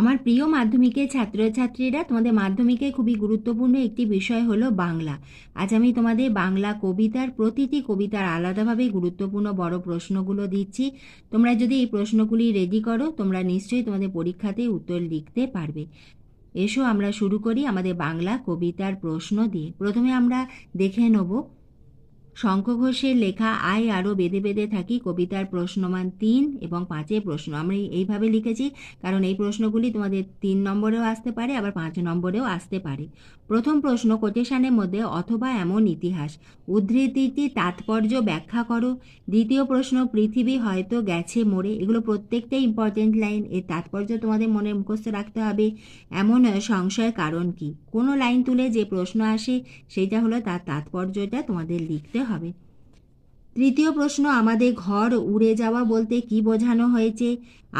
আমার প্রিয় মাধ্যমিকের ছাত্রছাত্রীরা, তোমাদের মাধ্যমিকে খুবই গুরুত্বপূর্ণ একটি বিষয় হলো বাংলা। আজ আমি তোমাদের বাংলা কবিতার প্রতিটি কবিতার আলাদাভাবে গুরুত্বপূর্ণ বড় প্রশ্নগুলো দিচ্ছি। তোমরা যদি এই প্রশ্নগুলি রেডি করো, তোমরা নিশ্চয়ই তোমাদের পরীক্ষাতে উত্তর লিখতে পারবে। এসো আমরা শুরু করি আমাদের বাংলা কবিতার প্রশ্ন দিয়ে। প্রথমে আমরা দেখে নেব শঙ্খ ঘোষের লেখা আয় আরও বেঁধে বেঁধে থাকি, কবিতার প্রশ্নমান তিন এবং পাঁচের প্রশ্ন। আমরা এইভাবে লিখেছি, কারণ এই প্রশ্নগুলি তোমাদের তিন নম্বরেও আসতে পারে, আবার পাঁচ নম্বরেও আসতে পারে। প্রথম প্রশ্ন, কোটেশানের মধ্যে অথবা এমন ইতিহাস। উদ্ধৃতিটি তাৎপর্য ব্যাখ্যা করো। দ্বিতীয় প্রশ্ন, পৃথিবী হয়তো গেছে মরে। এগুলো প্রত্যেকটাই ইম্পর্টেন্ট লাইন এর তাৎপর্য তোমাদের মনে মুখস্থ রাখতে হবে। এমন সংশয়ের কারণ কি? কোনো লাইন তুলে যে প্রশ্ন আসে সেইটা হলো তার তাৎপর্যটা তোমাদের লিখতে হবে। তৃতীয় প্রশ্ন, আমাদের ঘর উড়ে যাওয়া বলতে কি বোঝানো হয়েছে?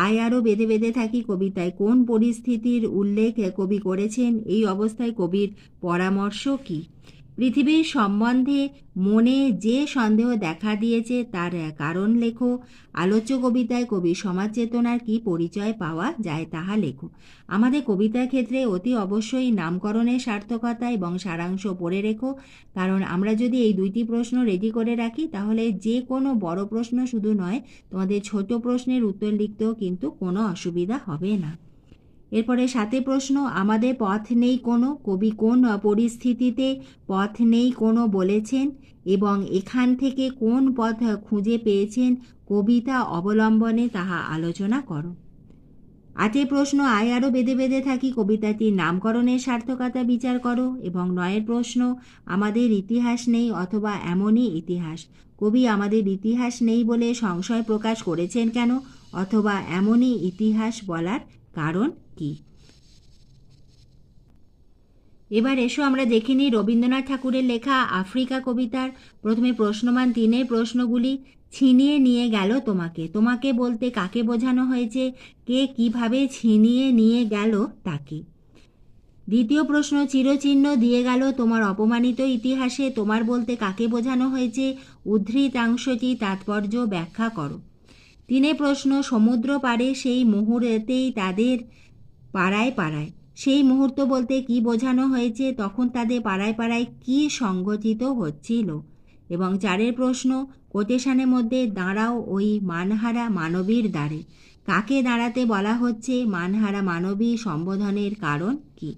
আয় আরও বেঁধে বেঁধে থাকি কবিতায়। কোন পরিস্থিতির উল্লেখ কবি করেছেন? এই অবস্থায় কবির পরামর্শ কি? পৃথিবীর সম্বন্ধে মনে যে সন্দেহ দেখা দিয়েছে তার কারণ লেখো। আলোচ্য কবিতায় কবি সমাজ চেতনার কি পরিচয় পাওয়া যায় তাহা লেখো। আমাদের কবিতার ক্ষেত্রে অতি অবশ্যই নামকরণের সার্থকতা এবং সারাংশ পড়ে রেখো। কারণ আমরা যদি এই দুইটি প্রশ্ন রেডি করে রাখি, তাহলে যে কোনো বড় প্রশ্ন শুধু নয়, তোমাদের ছোট প্রশ্নের উত্তর লিখতেও কিন্তু কোনো অসুবিধা হবে না। এরপরে সাথে প্রশ্ন, আমাদের পথ নেই কোনো? কবি কোন পরিস্থিতিতে পথ নেই কোনো বলেছেন? এবং এখান থেকে কোন পথ খুঁজে পেয়েছেন? কবিতা অবলম্বনে তাহা আলোচনা করো। আটের প্রশ্ন, আয় আরও বেঁধে বেঁধে থাকি কবিতাটির নামকরণের সার্থকতা বিচার করো। এবং নয়ের প্রশ্ন, আমাদের ইতিহাস নেই অথবা এমনই ইতিহাস? কবি, আমাদের ইতিহাস নেই বলে সংশয় প্রকাশ করেছেন কেন? অথবা এমনই ইতিহাস বলার কারণ? কি? এবার এসো, আমরা দেখে নিই রবীন্দ্রনাথ ঠাকুরের লেখা আফ্রিকা কবিতার প্রথমে প্রশ্নমান তিনের প্রশ্নগুলি। ছিনিয়ে নিয়ে গেল তোমাকে। তোমাকে বলতে কাকে বোঝানো হয়েছে? কে কীভাবে ছিনিয়ে নিয়ে গেল তাকে? দ্বিতীয় প্রশ্ন, চিরচিহ্ন দিয়ে গেল তোমার অপমানিত ইতিহাসে। তোমার বলতে কাকে বোঝানো হয়েছে? উদ্ধৃতাংশটি তাৎপর্য ব্যাখ্যা করো। তিনে প্রশ্ন, সমুদ্র পাড়ে সেই মুহূর্তেই তাদের পাড়ায় পাড়ায়। সেই মুহূর্ত বলতে কি বোঝানো হয়েছে, তখন তাদের পাড়ায় পাড়ায় কি সংগঠিত হচ্ছিল? এবং চারের প্রশ্ন, কোটেশনের মধ্যে দাঁড়াও ওই মানহারা মানবীর দ্বারে। কাকে দাঁড়াতে বলা হচ্ছে মানহারা মানবী সম্বোধনের কারণ কি?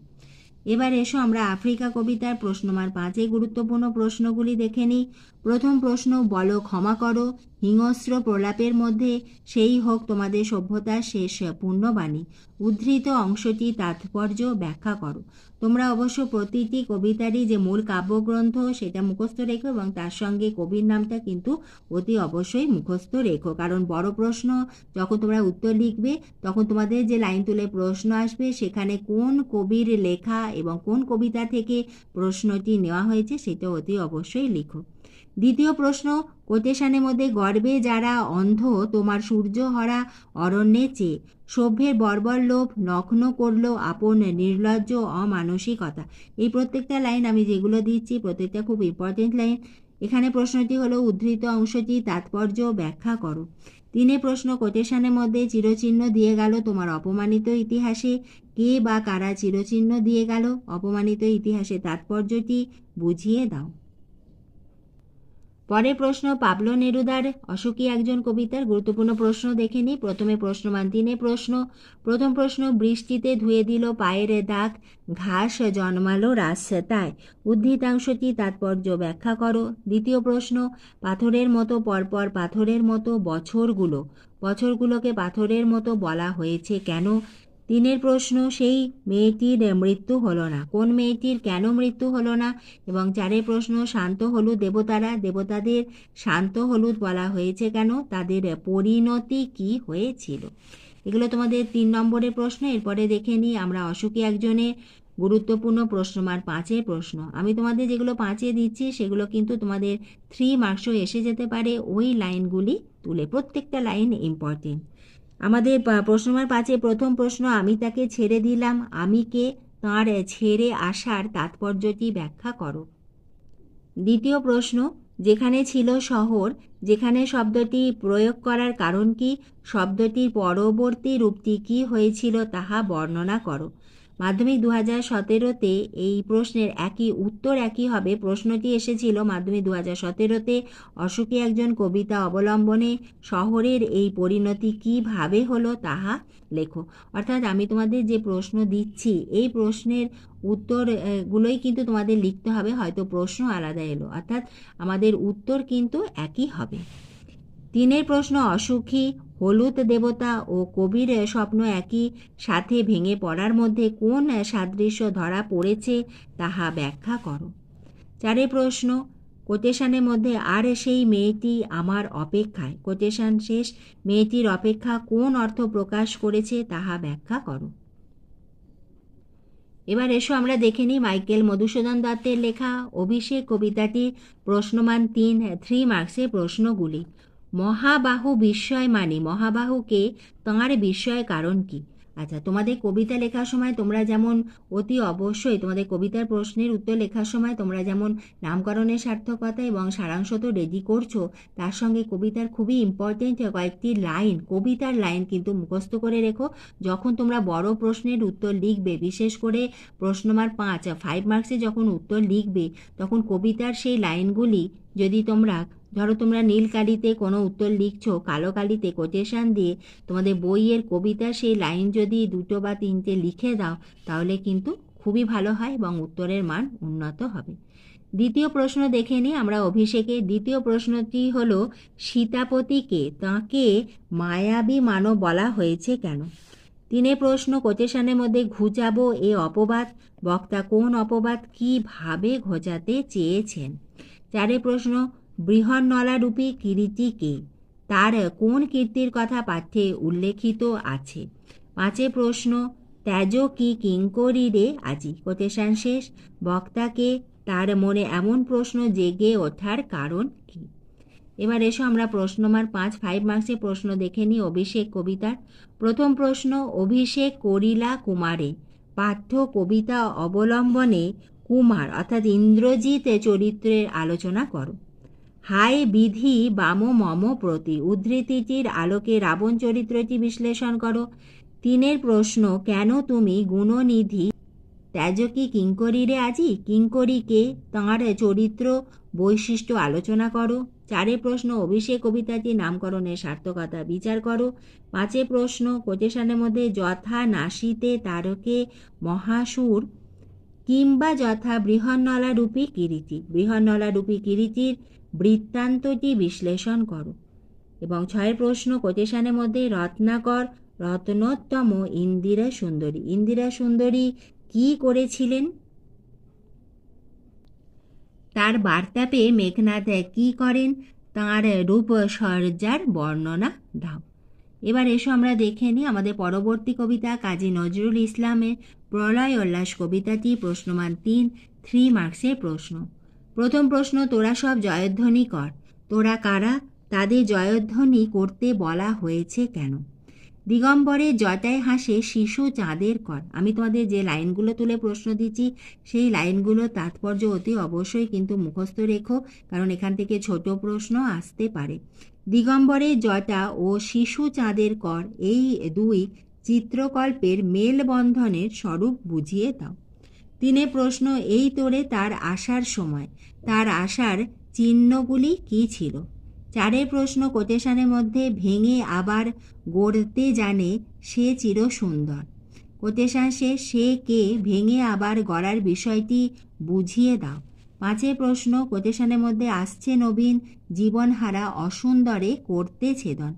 এবার এসো আমরা আফ্রিকা কবিতার প্রশ্নমার পাঁচে গুরুত্বপূর্ণ প্রশ্নগুলি দেখে নিই। প্রথম প্রশ্ন, বলো, ক্ষমা করো। হিংস্র প্রলাপের মধ্যে, সেই হোক, তোমাদের সভ্যতার শেষ পূর্ণবাণী। উদ্ধৃত অংশটি তাৎপর্য ব্যাখ্যা করো। তোমরা অবশ্য প্রতিটি কবিতারই যে মূল কাব্যগ্রন্থ, সেটা মুখস্থ রেখো এবং তার সঙ্গে কবির নামটা কিন্তু অতি অবশ্যই মুখস্থ রেখো। কারণ বড় প্রশ্ন, যখন তোমরা উত্তর লিখবে, তখন তোমাদের যে লাইন তুলে প্রশ্ন আসবে, সেখানে কোন কবির লেখা এবং কোন কবিতা থেকে প্রশ্নটি নেওয়া হয়েছে, সেটা অতি অবশ্যই লিখো। দ্বিতীয় প্রশ্ন, কোটেশানের মধ্যে গর্বে যারা অন্ধ, তোমার সূর্য হরা অরণ্যে চেয়ে। সভ্যের বর্বর লোভ নগ্ন করল আপন নির্লজ্জ অমানসিকতা। এই প্রত্যেকটা লাইন আমি যেগুলো দিচ্ছি, প্রত্যেকটা খুব ইম্পর্টেন্ট লাইন এখানে প্রশ্নটি হলো, উদ্ধৃত অংশটি তাৎপর্য ব্যাখ্যা করো। তিনে প্রশ্ন, কোটেশনের মধ্যে চিরচিহ্ন দিয়ে গেল তোমার অপমানিত ইতিহাসে। কে বা কারা চিরচিহ্ন দিয়ে গেল অপমানিত ইতিহাসে তাৎপর্যটি বুঝিয়ে দাও। পরের প্রশ্ন, পাবলো নেরুদার অসুখী একজন কবিতার গুরুত্বপূর্ণ প্রশ্ন দেখে নিই প্রথমে প্রশ্নমান তিনে প্রশ্ন, প্রথম প্রশ্ন, বৃষ্টিতে ধুয়ে দিল পায়ের দাগ, ঘাস জন্মালো রাস্তায়। উদ্ধৃতাংশটি তাৎপর্য ব্যাখ্যা করো। দ্বিতীয় প্রশ্ন, পাথরের মতো পরপর পাথরের মতো বছরগুলো, বছরগুলোকে পাথরের মতো বলা হয়েছে কেন? তিনের প্রশ্ন, সেই মেয়েটির মৃত্যু হলো না। কোন মেয়েটির, কেন মৃত্যু হলো না? এবং চারের প্রশ্ন, শান্ত হলুদ দেবতারা, দেবতাদের শান্ত হলুদ বলা হয়েছে কেন? তাদের পরিণতি কি হয়েছিল? এগুলো তোমাদের তিন নম্বরের প্রশ্ন। এরপরে দেখে নিই আমরা অসুখী একজনের গুরুত্বপূর্ণ প্রশ্ন প্রশ্নমার পাঁচের প্রশ্ন। আমি তোমাদের যেগুলো পাঁচে দিচ্ছি, সেগুলো কিন্তু তোমাদের থ্রি মার্কসও এসে যেতে পারে। ওই লাইনগুলি তুলে, প্রত্যেকটা লাইন ইম্পর্টেন্ট আমাদের প্রশ্ন নম্বর পাঁচে প্রথম প্রশ্ন, আমি তাকে ছেড়ে দিলাম, আমি কে? তাঁর ছেড়ে আসার তাৎপর্যটি ব্যাখ্যা করো। দ্বিতীয় প্রশ্ন, যেখানে ছিল শহর, যেখানে শব্দটি প্রয়োগ করার কারণ কি? শব্দটির পরবর্তী রূপটি কি হয়েছিল তাহা বর্ণনা করো। মাধ্যমিক দু হাজার সতেরোতে এই প্রশ্নের একই উত্তর একই হবে। প্রশ্নটি এসেছিল, মাধ্যমিক দু হাজার সতেরোতে অশোকে একজন কবিতা অবলম্বনে শহরের এই পরিণতি কীভাবে হলো তাহা লেখো। অর্থাৎ আমি তোমাদের যে প্রশ্ন দিচ্ছি, এই প্রশ্নের উত্তর গুলোই কিন্তু তোমাদের লিখতে হবে, হয়তো প্রশ্ন আলাদা এলো। অর্থাৎ আমাদের উত্তর কিন্তু একই হবে। তিনের প্রশ্ন, অসুখী হলুদ দেবতা ও কবির স্বপ্ন একই সাথে ভেঙে পড়ার মধ্যে কোন সাদৃশ্য ধরা পড়েছে তাহা ব্যাখ্যা করো। চারে প্রশ্ন, কোটেশনের মধ্যে আর সেই মেয়েটি আমার অপেক্ষায়? কোটেশন শেষ, মেয়েটির অপেক্ষা কোন অর্থ প্রকাশ করেছে তাহা ব্যাখ্যা করো। এবার এসো আমরা দেখে নিই মাইকেল মধুসূদন দত্তের লেখা অভিষেক কবিতাটির প্রশ্নমান তিন থ্রি মার্কসের প্রশ্নগুলি। মহাবাহু বিস্ময় মানে মহাবাহুকে তাঁর বিস্ময় কারণ কি? আচ্ছা তোমাদের কবিতা লেখার সময় তোমরা যেমন অতি অবশ্যই তোমাদের কবিতার প্রশ্নের উত্তর লেখার সময় তোমরা যেমন নামকরণের সার্থকতা এবং সারাংশ তো রেডি করছ, তার সঙ্গে কবিতার খুবই ইম্পর্টেন্ট কয়েকটি লাইন কবিতার লাইন কিন্তু মুখস্থ করে রেখো। যখন তোমরা বড় প্রশ্নের উত্তর লিখবে, বিশেষ করে প্রশ্নমার পাঁচ ফাইভ মার্কসে যখন উত্তর লিখবে, তখন কবিতার সেই লাইনগুলি যদি তোমরা ধরো তোমরা নীল কালিতে কোনো উত্তর লিখছো, কালো কালিতে কোটেশন দিয়ে তোমাদের বইয়ের কবিতা সেই লাইন যদি দুটো বা তিনটে লিখে দাও, তাহলে কিন্তু খুবই ভালো হয় এবং উত্তরের মান উন্নত হবে। দ্বিতীয় প্রশ্ন দেখে নিই আমরা অভিষেকে। দ্বিতীয় প্রশ্নটি হল, সীতাপতিকে তাঁকে মায়াবী মানব বলা হয়েছে কেন? তিনে প্রশ্ন কোটেশনের মধ্যে ঘুচাবো এ অপবাদ, বক্তা কোন অপবাদ কীভাবে ঘোচাতে চেয়েছেন? চারে প্রশ্ন বৃহন্নলারূপী কিরীটি কে তার কোন কীর্তির কথা পাঠ্যে উল্লেখিত আছে? পাঁচে প্রশ্ন, ত্যাজ কি কিঙ্করি রে? আজি কোটেশন শেষ। বক্তাকে তার মনে এমন প্রশ্ন জেগে ওঠার কারণ কি? এবার এসো আমরা প্রশ্নমার পাঁচ ফাইভ মার্কসের প্রশ্ন দেখে নিই অভিষেক কবিতার। প্রথম প্রশ্ন, অভিষেক করিলা কুমারে? পাঠ্য কবিতা অবলম্বনে কুমার, অর্থাৎ ইন্দ্রজিৎ চরিত্রের আলোচনা করো। হায় বিধি বাম মম প্রতি। উদ্ধৃতিটির আলোকে রাবণ চরিত্রটি বিশ্লেষণ করো। তিনের প্রশ্ন, কেন তুমি গুণনিধি? ত্যাজকি কিঙ্করিরে আজি? কিঙ্করিকে তাঁর চরিত্র বৈশিষ্ট্য আলোচনা করো। চারে প্রশ্ন, অভিষেক কবিতাটি নামকরণের সার্থকতা বিচার করো। পাঁচে প্রশ্ন, কোটেশনের মধ্যে যথা নাসিতে তারকে মহাসুর কিংবা যথা বৃহন্নলা রূপী কিরীটি বৃহন্নলা রূপী কিরীটির বৃত্তান্তটি বিশ্লেষণ করো। এবং ছয়ের প্রশ্ন কোটেশানের মধ্যে রত্নাকর রত্নোত্তম ইন্দিরা সুন্দরী। ইন্দিরা সুন্দরী কি করেছিলেন? তার বার্তা পেয়ে মেঘনাথ কি করেন? তাঁর রূপসজ্জার বর্ণনা দাও। এবার এসো আমরা দেখে নিই আমাদের পরবর্তী কবিতা কাজী নজরুল ইসলামের প্রলয় উল্লাস কবিতাটি প্রশ্নমান তিন থ্রি মার্কসের প্রশ্ন। প্রথম প্রশ্ন, তোরা সব জয়ধ্বনি কর। তোরা কারা? তাদের জয়ধ্বনি করতে বলা হয়েছে কেন? দিগম্বরে জটায় হাসে, শিশু চাঁদের কর। আমি তোমাদের যে লাইনগুলো তুলে প্রশ্ন দিচ্ছি, সেই লাইনগুলো তাৎপর্য অতি অবশ্যই কিন্তু মুখস্থ রেখো, কারণ এখান থেকে ছোট প্রশ্ন আসতে পারে। দিগম্বরে জটা ও শিশু চাঁদের কর, এই দুই চিত্রকল্পের মেলবন্ধনের স্বরূপ বুঝিয়ে দাও। তিনে প্রশ্ন, এই তোরে তার আসার সময়, তার আসার চিহ্নগুলি কি ছিল? চারে প্রশ্ন, কোটেশনের মধ্যে ভেঙে আবার গড়তে জানে সে চির সুন্দর কোটেশন সে কে ভেঙে আবার গড়ার বিষয়টি বুঝিয়ে দাও। পাঁচের প্রশ্ন কোটেশনের মধ্যে আসছে নবীন, জীবনহারা অসুন্দরে করতে ছেদন।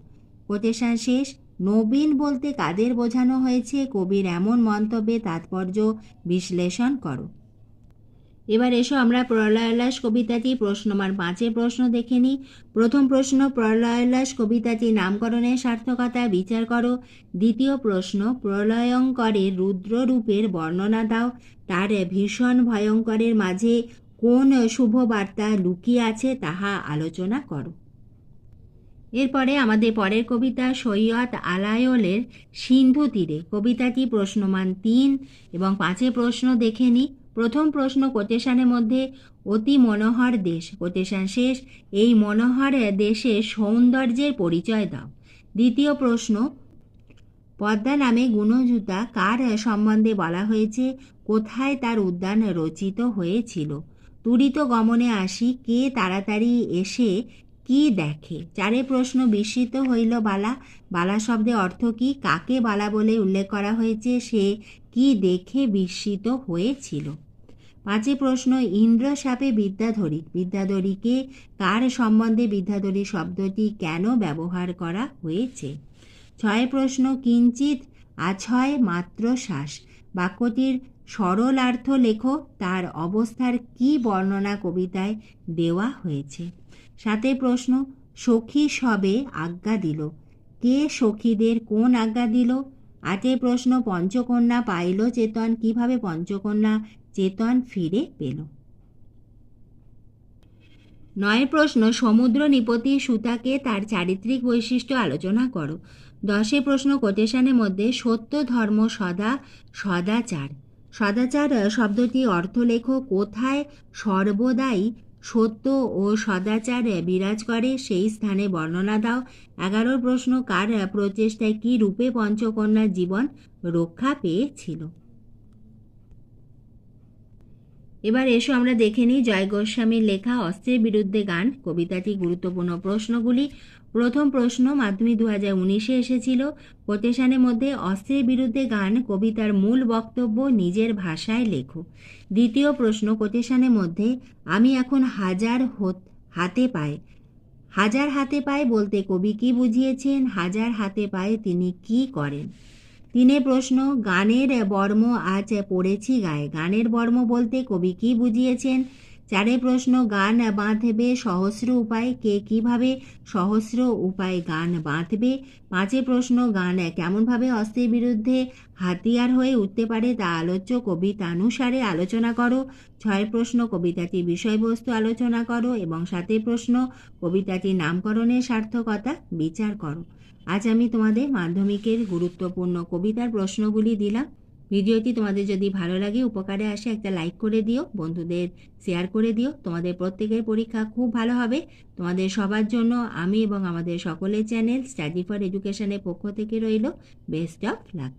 কোটেশন শেষ, নবীন বলতে কাদের বোঝানো হয়েছে? কবির এমন মন্তব্যে তাৎপর্য বিশ্লেষণ করো। এবার এসো আমরা প্রলয়োল্লাস কবিতাটি প্রশ্নমান পাঁচে প্রশ্ন দেখে নিই। প্রথম প্রশ্ন প্রলয়োল্লাস কবিতাটি নামকরণের সার্থকতা বিচার করো। দ্বিতীয় প্রশ্ন, প্রলয়ঙ্করের রুদ্ররূপের বর্ণনা দাও। তার ভীষণ ভয়ঙ্করের মাঝে কোন শুভ বার্তা লুকিয়ে আছে তাহা আলোচনা করো। এরপরে আমাদের পরের কবিতা সৈয়দ আলায়লের সিন্ধু তীরে। কবিতাটি প্রশ্নমান তিন এবং পাঁচে প্রশ্ন দেখে নিই প্রথম প্রশ্ন, কোটেশানের মধ্যে অতি মনোহর দেশ। কোটেশান শেষ, এই মনোহর দেশে সৌন্দর্যের পরিচয় দাও। দ্বিতীয় প্রশ্ন, পদ্মা নামে গুণজুতা কার সম্বন্ধে বলা হয়েছে? কোথায় তার উদ্যান রচিত হয়েছিল? তুরিত গমনে আসি, কে তাড়াতাড়ি এসে কি দেখে? চারে প্রশ্ন বিস্মিত হইল বালা। বালা শব্দে অর্থ কি? কাকে বালা বলে উল্লেখ করা হয়েছে? সে কি দেখে বিস্মিত হয়েছিল? পাঁচে প্রশ্ন, ইন্দ্র সাপে বিদ্যাধরী বিদ্যাধরীকে কার সম্বন্ধে বিদ্যাধরী শব্দটি কেন ব্যবহার করা হয়েছে? ছয় প্রশ্ন কিঞ্চিত আছয় মাত্র শ্বাস। বাক্যটির সরলার্থ লেখো তার অবস্থার কি বর্ণনা কবিতায় দেওয়া হয়েছে? সাথে প্রশ্ন, সখী সবে আজ্ঞা দিল। কে সখীদের কোন আজ্ঞা দিল? আটে প্রশ্ন, পঞ্চকন্যা পাইল চেতন, কীভাবে পঞ্চকন্যা চেতন ফিরে পেল? নয় প্রশ্ন, সমুদ্র নিপতি সুতাকে তার চারিত্রিক বৈশিষ্ট্য আলোচনা করো। দশে প্রশ্ন, কোটেশনের মধ্যে সত্য ধর্ম সদা, সদাচার। সদাচার শব্দটি অর্থ লেখো কোথায় সর্বদাই সত্য ও সদাচার বিরাজ করে, সেই স্থানে বর্ণনা দাও। এগারো প্রশ্ন, কার প্রচেষ্টায় কি রূপে পঞ্চকন্যার জীবন রক্ষা পেয়েছিল? এবার এসো আমরা দেখে নিই জয় গোস্বামীর লেখা অস্ত্রের বিরুদ্ধে গান। কবিতাটি গুরুত্বপূর্ণ প্রশ্নগুলি। প্রথম প্রশ্ন মাধ্যমিক দু হাজার উনিশে এসেছিল। কোটেশনের মধ্যে অস্ত্রের বিরুদ্ধে গান, কবিতার মূল বক্তব্য নিজের ভাষায় লেখো। দ্বিতীয় প্রশ্ন কোটেশনের মধ্যে, আমি এখন হাজার হাতে পাই হাজার হাতে পায় বলতে কবি কি বুঝিয়েছেন? হাজার হাতে পায়ে তিনি কি করেন? তিনে প্রশ্ন, গানের বর্ম আজ পড়েছি গায়ে। গানের বর্ম বলতে কবি কি বুঝিয়েছেন? চারে প্রশ্ন, গান বাঁধবে সহস্র উপায়। কে কীভাবে সহস্র উপায় গান বাঁধবে? পাঁচে প্রশ্ন, গান কেমনভাবে অস্ত্রের বিরুদ্ধে হাতিয়ার হয়ে উঠতে পারে তা আলোচ্য কবিতানুসারে আলোচনা করো। ছয় প্রশ্ন, কবিতাটির বিষয়বস্তু আলোচনা করো এবং সাতে প্রশ্ন, কবিতাটির নামকরণের সার্থকতা বিচার করো। আজ আমি তোমাদের মাধ্যমিকের গুরুত্বপূর্ণ কবিতার প্রশ্নগুলি দিলাম। ভিডিওটি তোমাদের যদি ভালো লাগে, উপকারে আসে একটা লাইক করে দিও, বন্ধুদের শেয়ার করে দিও। তোমাদের প্রত্যেকের পরীক্ষা খুব ভালো হবে। তোমাদের সবার জন্য আমি এবং আমাদের সকলের চ্যানেল স্টাডি ফর এডুকেশনের পক্ষ থেকে রইল। Best of luck